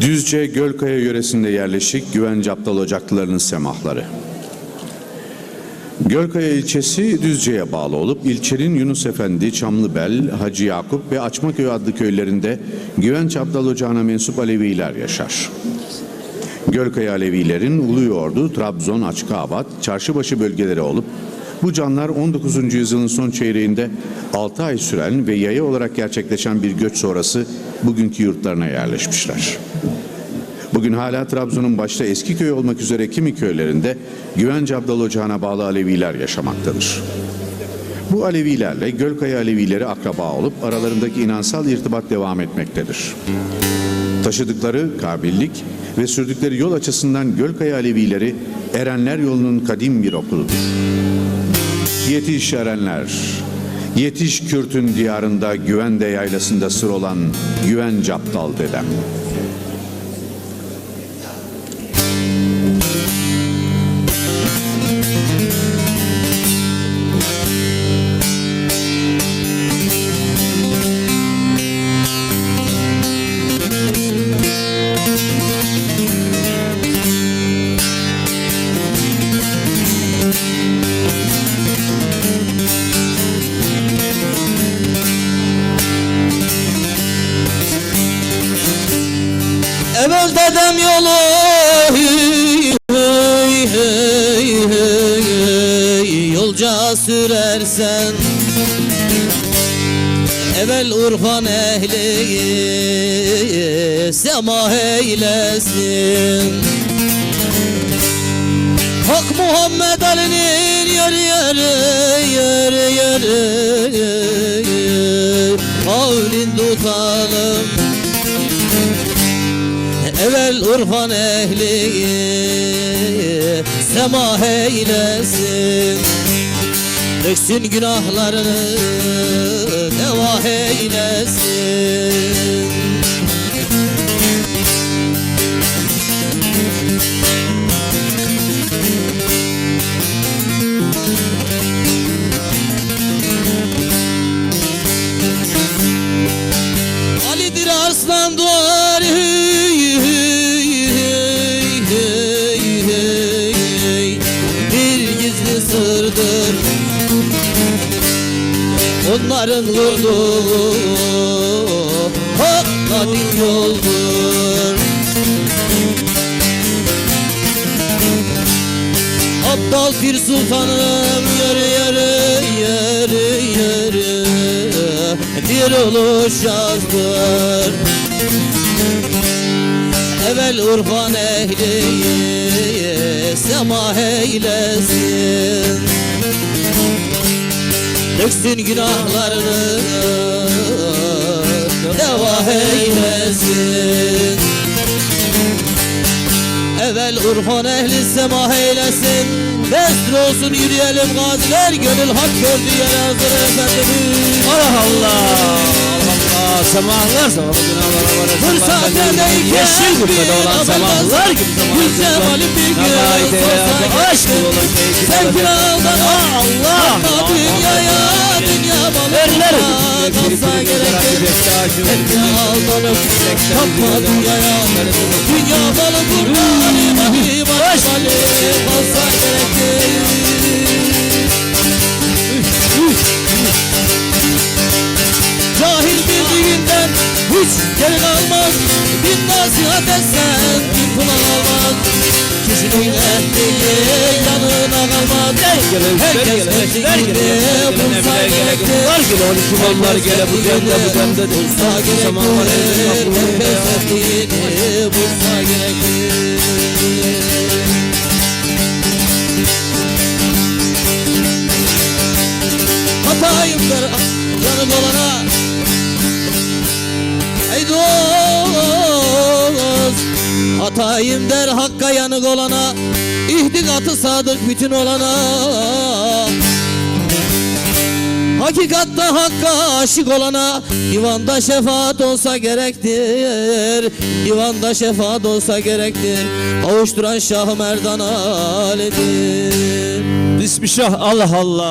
Düzce Gölkaya yöresinde yerleşik Güvence Aptal Ocaklılarının semahları. Gölkaya ilçesi Düzce'ye bağlı olup ilçenin Yunus Efendi, Çamlıbel, Hacı Yakup ve Açmaköy adlı köylerinde Güvenç Abdal Ocağı'na mensup Aleviler yaşar. Gölkaya Alevilerin Uluyordu, Trabzon, Açıkabat, Çarşıbaşı bölgeleri olup bu canlar 19. yüzyılın son çeyreğinde 6 ay süren ve yaya olarak gerçekleşen bir göç sonrası bugünkü yurtlarına yerleşmişler. Bugün hala Trabzon'un başta eski köy olmak üzere kimi köylerinde Güvence Abdal Ocağı'na bağlı Aleviler yaşamaktadır. Bu Alevilerle Gölkaya Alevileri akraba olup aralarındaki inansal irtibat devam etmektedir. Taşıdıkları kabillik ve sürdükleri yol açısından Gölkaya Alevileri Erenler yolunun kadim bir okuludur. Yetiş Erenler, yetiş Kürt'ün diyarında Güvende yaylasında sır olan Güven Captal dedem. Evvel dedem yolu hey, hey, hey, hey, Yolca sürersen. Evvel Urfan ehli Sema eylesin. Hak Muhammed Ali'nin yeri yeri yeri yeri Kavlin tutalım Evvel Urfan ehli Sema eylesin. Döksün günahlarını Deva eylesin Vurduğu Hakka din yoldur. Abdal Pir Sultanım yürü yürü yürü yürü Bir yazdır. Evvel Urfan ehli Sema eylesin Döksün günahlarını Deva eylesin. Evvel Urfan ehli sema eylesin. Destur olsun yürüyelim gaziler Gönül hak gördü yer hazır efendimiz Allah Allah Semahlar zamanı günahlara var. Fırsatedeyken Yeşil gülmede olan semahlar gibi Gül cemalim bir gün Aşk olan şey Sen kraldan Allah Bakma dünyaya Dünya balına Kalsa gerek Etme aldanıp Kapma dünyaya. Dünya balı kurbanı Mahim Ali Kalsa gerek Cahil hiç geri kalmaz Bin nasihat etsen bin kulak almaz Kişinin ettiği yanına kalmaz Herkes kendini bulsa gerektir Var gele 12 mallar gele bu demde bu demde de Bulsa gerektir Herkes ettiğini bulsa gerektir Hatayımdır yanım olana Ey Hatayım der hakka yanık olana İhdikatı sadık bütün olana. Hakikatta hakka aşık olana Divanda şefaat olsa gerektir. Divanda şefaat olsa gerektir. Kavuşturan Şah Merdan Ali'dir Bismillah Allah Allah.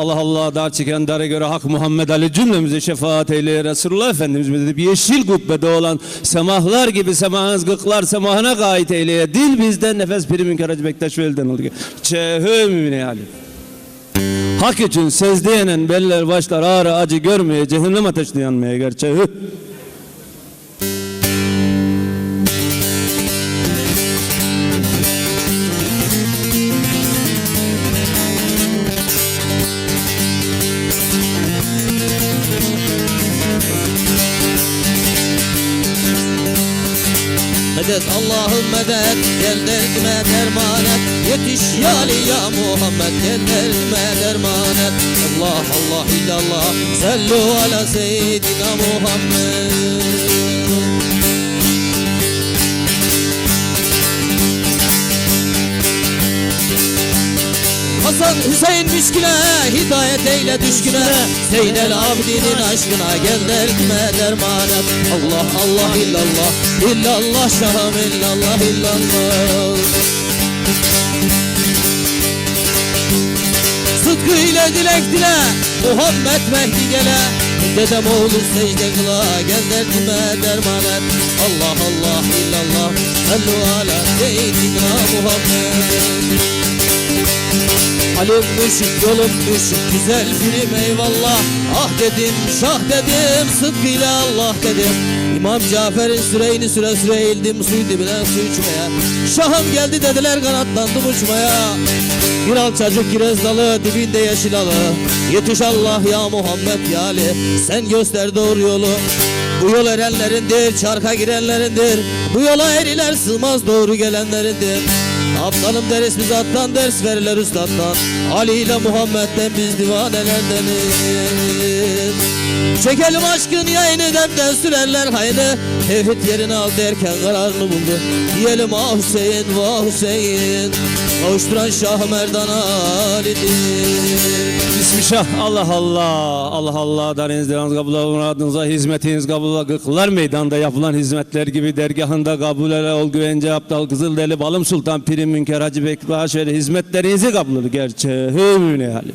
Allah Allah. Dar çeken dara göre hak Muhammed Ali cümlemize şefaat eyle. Resulullah Efendimiz bize bir yeşil kubbede olan semahlar gibi semahınız gıklar semahına gayet eyleye dil bizden nefes piri münker Hacı Bektaş Veli'den oldu. Çehü mümine Ali. Hak için sezdiyenen beller başlar. Ağrı acı görmeye cehennem ateşine yanmaya gerçeği Medet Allah'ım medet Gel derdime derman et. Yetiş ya Ali ya Muhammed Gel derdime derman et. Allah Allah illallah. Sallu ala seyyidina Muhammed Hasan Hüseyin Müşküle Hidayet eyle düşküne. Zeynel Abidinin aşkına Gel derdime derman et Allah Allah illallah İllallah şahım illallah illallah. Sıdkı ile dilek dile Muhammed Mehdi gele. Dedem oğlu secde kıla Gel derdime derman et Allah Allah illallah Sallu ala seyyidina Muhammed Halimmiş, yolummuş, güzel birim eyvallah. Ah dedim, şah dedim, sıdkıyla Allah dedim. İmam Cafer'in süreyini süre süre eğildim Suyu dibine su içmeye. Şahım geldi dediler kanatlandım uçmaya. Bir alçacık kirez dalı dibinde yeşil alı. Yetiş Allah ya Muhammed ya Ali Sen göster doğru yolu. Bu yol erenlerindir, çarka girenlerindir. Bu yola eriler sığmaz doğru gelenlerindir Aptalım deriz biz attan ders verirler üstattan. Ali ile Muhammed'den biz divanelerdeniz Çekelim aşkın yayını demden sürerler hayrı Tevhid yerini al derken kararını buldu? Diyelim ah Hüseyin vah Hüseyin. Kavuşturan Şah Merdan Ali'dir. Bismillah. Allah Allah. Allah Allah. Darinizden kabul muradınıza hizmetiniz kabul gıklar meydanda yapılan hizmetler gibi dergahında kabul ol güvence aptal Kızıldeli Balım Sultan Piri Münker Hacı Bektaş şöyle hizmetlerinizi kabul gerçeği hümüne hali?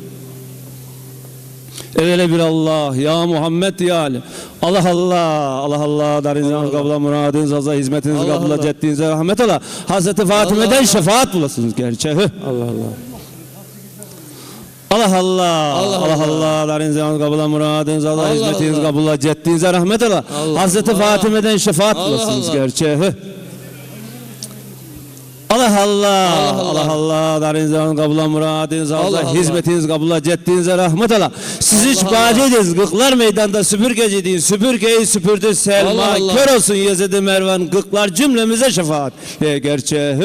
Evvela bir Allah ya Muhammed ya Ali. Allah Allah Allah Allah darinizden kabul muradınız azza hizmetinizi Allah. ceddinize rahmet ola. Hazreti Fatime'den şefaat bulasınız gerçeği Allah Allah. Allah Allah Allah Allah Allah. Darinizden kabul muradınız Allah, Allah hizmetiniz Allah. kabul ceddinize rahmet ola. Hazreti. Fatime'den şefaat bulasınız gerçeği Allah Allah. Allah. Allah. Darinizden kabul muradınız Allah hizmetiniz kabul ceddinize rahmet ola Siz hiç ediniz gıklar meydanda süpürgeci deyin süpürgeyi süpürdü Selma. Kör olsun Yezid-i Mervan. Gıklar cümlemize şefaat. E, gerçeği